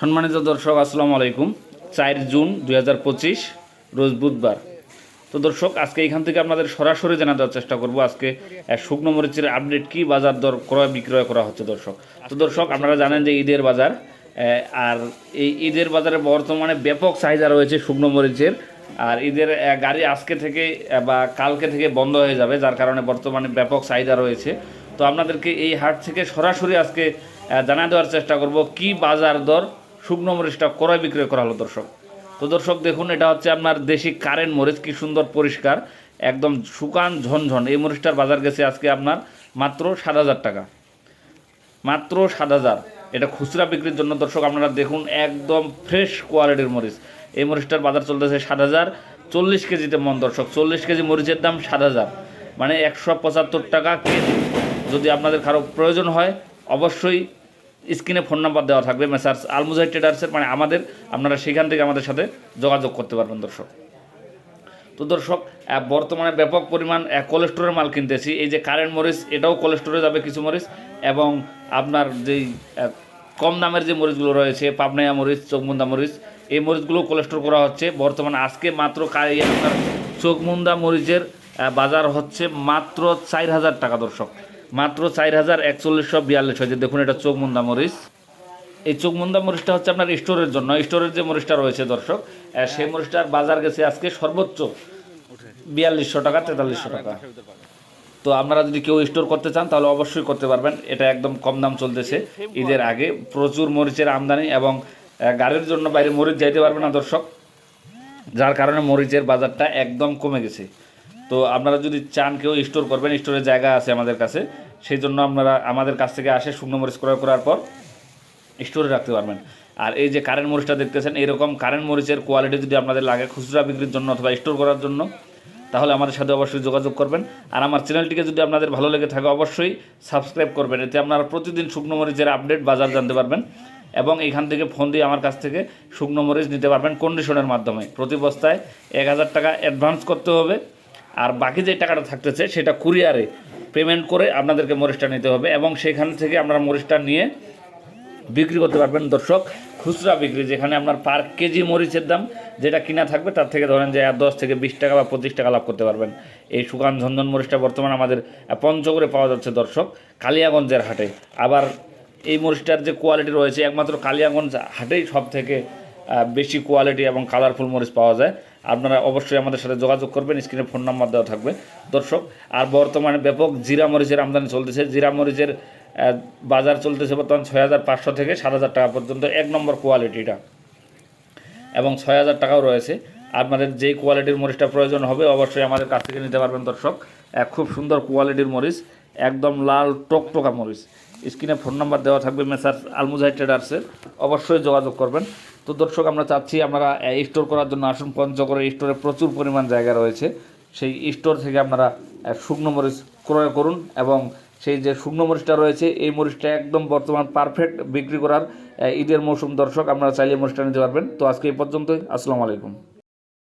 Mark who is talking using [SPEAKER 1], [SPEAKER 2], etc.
[SPEAKER 1] সম্মানিত দর্শক, আসসালামু আলাইকুম। চার জুন দু হাজার পঁচিশ, রোজ বুধবার। তো দর্শক, আজকে এখান থেকে আপনাদের সরাসরি জানা দেওয়ার চেষ্টা করব, আজকে শুকনো মরিচের আপডেট কি বাজার দর ক্রয় বিক্রয় করা হচ্ছে দর্শক। তো দর্শক, আপনারা জানেন যে ঈদের বাজার আর এই ঈদের বাজারে বর্তমানে ব্যাপক চাহিদা রয়েছে শুকনো মরিচের। আর ঈদের গাড়ি আজকে থেকে বা কালকে থেকে বন্ধ হয়ে যাবে, যার কারণে বর্তমানে ব্যাপক চাহিদা রয়েছে। তো আপনাদেরকে এই হাট থেকে সরাসরি আজকে জানা দেওয়ার চেষ্টা করব, কি বাজার দর শুকনো মরিচটা ক্রয় বিক্রয় করা হলো দর্শক। তো দর্শক দেখুন, এটা হচ্ছে আপনার দেশি কারেন্ট মরিচ, কি সুন্দর পরিষ্কার, একদম শুকান ঝনঝন। এই মরিচটার বাজার গেছে আজকে আপনার মাত্র সাত হাজার টাকা। মাত্র সাত হাজার। এটা খুচরা বিক্রির জন্য দর্শক আপনারা দেখুন, একদম ফ্রেশ কোয়ালিটির মরিচ। এই মরিচটার বাজার চলতেছে সাত হাজার। চল্লিশ কেজিতে মন দর্শক, চল্লিশ কেজি মরিচের দাম সাত হাজার। মানে একশো পঁচাত্তর টাকা কেজি। যদি আপনাদের কারও প্রয়োজন হয়, অবশ্যই স্ক্রিনে ফোন নাম্বার দেওয়া থাকবে। মেসার্স আলমুজাই ট্রেডার্সের মানে আমাদের, আপনারা সেখান থেকে আমাদের সাথে যোগাযোগ করতে পারবেন, দর্শক। তো দর্শক বর্তমানে ব্যাপক পরিমাণ কোলেস্টোরের মাল কিনতেছি। এই যে কারেন্ট মরিচ, এটাও কোলেস্টোরে যাবে কিছু মরিচ এবং আপনার যেই কম দামের যে মরিচগুলো রয়েছে, পাবনাইয়া মরিচ, চোখমুন্দা মরিচ, এই মরিচগুলো কোলেস্টোর করা হচ্ছে। বর্তমানে আজকে মাত্র আপনার চোখমুন্দা মরিচের বাজার হচ্ছে মাত্র চার হাজার টাকা, দর্শক। মাত্র চার হাজার একচল্লিশশো বিয়াল্লিশ হয়েছে দেখুন, এটা চোখমুন্দা মরিচ। এই চোখমুন্দা মরিচটা হচ্ছে আপনার স্টোরের জন্য। স্টোরের যে মরিচটা রয়েছে, দর্শক সেই মরিচটার বাজার গেছে আজকে সর্বোচ্চ বিয়াল্লিশশো টাকা, তেতাল্লিশশো টাকা। তো আপনারা যদি কেউ স্টোর করতে চান, তাহলে অবশ্যই করতে পারবেন। এটা একদম কম দাম চলতেছে। ঈদের আগে প্রচুর মরিচের আমদানি এবং গাড়ির জন্য বাইরে মরিচ যাইতে পারবে না, দর্শক। যার কারণে মরিচের বাজারটা একদম কমে গেছে। তো আপনারা যদি চান কেউ স্টোর করবেন স্টোরের জায়গা আছে আমাদের কাছে, সেই জন্য আপনারা আমাদের কাছ থেকে আসে শুকনো মরিচ ক্রয় করার পর স্টোরে রাখতে পারবেন। আর এই যে কারেন্ট মরিচটা দেখতেছেন, এরকম কারেন্ট মরিচের কোয়ালিটি যদি আপনাদের লাগে খুচরা বিক্রির জন্য অথবা স্টোর করার জন্য, তাহলে আমাদের সাথে অবশ্যই যোগাযোগ করবেন। আর আমার চ্যানেলটিকে যদি আপনাদের ভালো লেগে থাকে, অবশ্যই সাবস্ক্রাইব করবেন। এতে আপনারা প্রতিদিন শুকনো মরিচের আপডেট বাজার জানতে পারবেন এবং এখান থেকে ফোন দিয়ে আমার কাছ থেকে শুকনো মরিচ নিতে পারবেন কন্ডিশনের মাধ্যমে। প্রতি বস্তায় এক হাজার টাকা অ্যাডভান্স করতে হবে। আর বাকি যে টাকাটা থাকতেছে, সেটা কুরিয়ারে পেমেন্ট করে আপনাদেরকে মরিচটা নিতে হবে এবং সেখান থেকে আপনারা মরিচটা নিয়ে বিক্রি করতে পারবেন। দর্শক, খুচরা বিক্রি, যেখানে আপনার পার কেজি মরিচের দাম যেটা কিনা থাকবে, তার থেকে ধরেন যে দশ থেকে বিশ টাকা বা পঁচিশ টাকা লাভ করতে পারবেন। এই সুকান ঝন্দন মরিচটা বর্তমানে আমাদের পঞ্চগড়ে পাওয়া যাচ্ছে। দর্শক, কালিয়াগঞ্জের হাটে। আবার এই মরিচটার যে কোয়ালিটি রয়েছে, একমাত্র কালিয়াগঞ্জ হাটেই সব থেকে বেশি কোয়ালিটি এবং কালারফুল মরিচ পাওয়া যায়। আপনারা অবশ্যই আমাদের সাথে যোগাযোগ করবেন স্ক্রিনে ফোন নাম্বার দেওয়া থাকবে। দর্শক, আর বর্তমানে ব্যাপক জিরা মরিচের আমদানি চলতেছে। জিরা মরিচের বাজার চলতেছে বর্তমান ছয় হাজার পাঁচশো থেকে সাত হাজার টাকা পর্যন্ত, এক নম্বর কোয়ালিটিটা এবং ছয় হাজার টাকাও রয়েছে। আপনাদের যেই কোয়ালিটির মরিচটা প্রয়োজন হবে, অবশ্যই আমাদের কাছ থেকে নিতে পারবেন দর্শক। খুব সুন্দর কোয়ালিটির মরিচ, একদম লাল টকটকা মরিচ। স্ক্রিনে ফোন নাম্বার দেওয়া থাকবে মেসার আলমুজাই ট্রেডার্সের অবশ্যই যোগাযোগ করবেন। তো দর্শক, আমরা চাচ্ছি আপনারা স্টোর করার জন্য আসুন। পঞ্চগড়ের স্টোরে প্রচুর পরিমাণ জায়গা রয়েছে। সেই স্টোর থেকে আপনারা শুকনো মরিচ ক্রয় করুন এবং সেই যে শুকনো মরিচটা রয়েছে, এই মরিচটা একদম বর্তমান পারফেক্ট বিক্রি করার ঈদের মৌসুম। দর্শক, আপনারা চাইলে মরিচটা নিতে পারবেন। তো আজকে এই পর্যন্তই। আসসালামু আলাইকুম।